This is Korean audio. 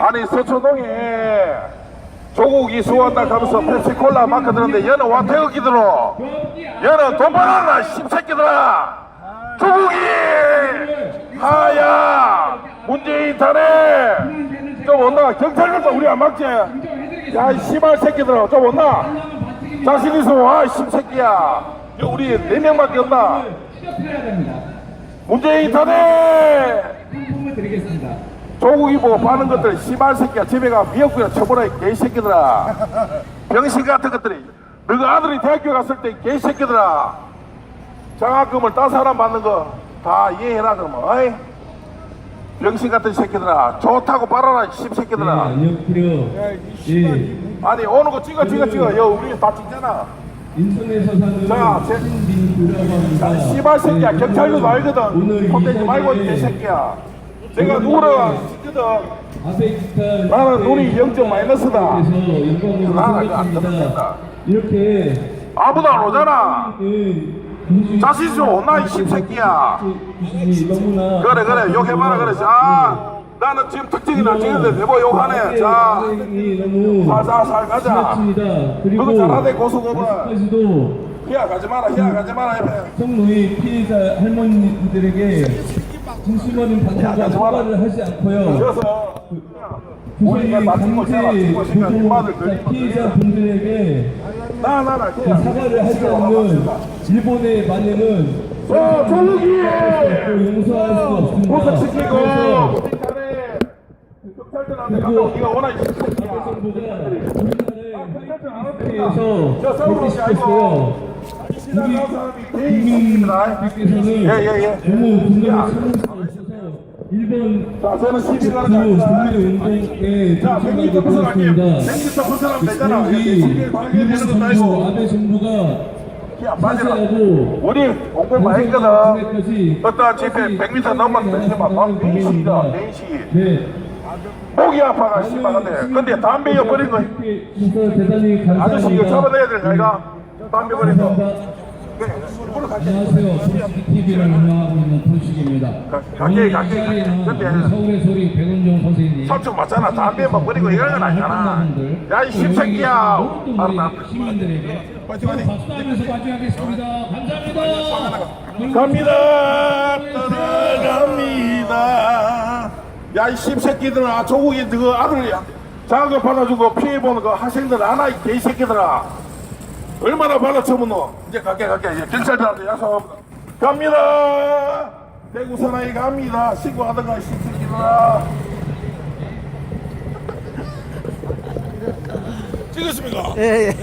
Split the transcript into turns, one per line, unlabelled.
아니 서초동에 조국 이 수원다 가면서 펩시콜라 마크 들었는데 얘는 와 태극기들어 얘는 돈 벌어라 씹새끼들아. 조국이 하야. 문재인 타네 좀 온나 경찰들도 우리 안 막지? 야이 씨발 새끼들아. 좀 온나 자신 있으면 와 씹새끼야. 이거 우리 네 명밖에 없나. 문재인
상품을 드리겠습니다.
조국이 보고 파는 것들 씨발 새끼야. 집에 가 미역국이나 쳐보라 이 개새끼들아. 병신 같은 것들이. 너희 아들이 대학교 갔을 때 개새끼들아. 장학금을 딴 사람 받는 거 다 이해해라 그러면. 어이? 병신 같은 새끼들아. 좋다고 빨아라 이 씹새끼들아.
안녕 필요. 예.
아니 오는 거 찍어 찍어 찍어. 여 우리 다 찍잖아.
인천에서 사는
자, 제-
합니다.
씨발 새끼야.
네,
경찰도 알거든.
오늘
콧대지 말고
이이 자리에
개새끼야 누구를 찍거든
아베이스탄
나는 눈이 0점 마이너스다. 아. 들었겠다.
이렇게
아무도 안 오잖아
음,
자신 좀 온나, 이 씹새끼야.
너무나
그래 그래 욕해봐라 그래 자 나는 지금 특징이 나 찍는데 대보 욕하네 자 살살살 가자 그거 잘하네
아직까지도
희야 가지 마라 희야 가지 마라
성노예 피해자 할머니들에게
가지 마라.
사과를 하지 않고요.
그래서
구세의
우리가 맞은 거 있잖아.
강제
죽고 싶으면
보도
이마를 들리면
피해자 분들에게
나나나
그 사과를 하지 않는 일본의 만행은
자 조국이
또 용서할 수 없습니다.
보석시키고
그래서
경찰들 한테 갔다 오기가 워낙 이 새끼야
정부가 우리나라의
저
해외에서
아니고
복귀시켰어요.
사람이 개인입니다
국민께서는
예예예
너무 수 없어서 일본
자 저는 시비 그거
국민의
아닙니다
운동에
자, 벗어날게요.
되었습니다.
백미터 벗어나면 되잖아. 시비를 방해해야 되는 것도 아니고.
아베 정부가
야.
사죄하고
우리 했거든.
방송까지
어떠한 집회 100m 넘으면 되지만 막 맨시이다, 맨시.
네.
목이 아파가 씨발 근데 근데 담배 거
그래서 대단히 감사합니다.
아저씨 이거 잡아내야 돼 내가 담배 버린 거 이거로 갈게
안녕하세요. TV를 운영하고 있는.
가게, 가게, 가게. 근데
서울의 소리 백운종 선생님.
삼촌 맞잖아. 담배 막 버리고 이런 건 아니잖아. 야이 십새끼야.
시민들에게
파이팅, 파이팅.
박수하면서 마주하겠습니다. 감사합니다.
갑니다. 떠나갑니다. 야이 씹새끼들아 조국이 그 아들 장학금 받아주고 피해보는 그 학생들 아나 이 개새끼들아. 얼마나 받아쳐면 너 이제 갈게 갈게. 이제 경찰들한테 약속합니다. 갑니다 대구 사나이 갑니다 신고하던가 이 씹새끼들아 찍었습니까?
예, 예.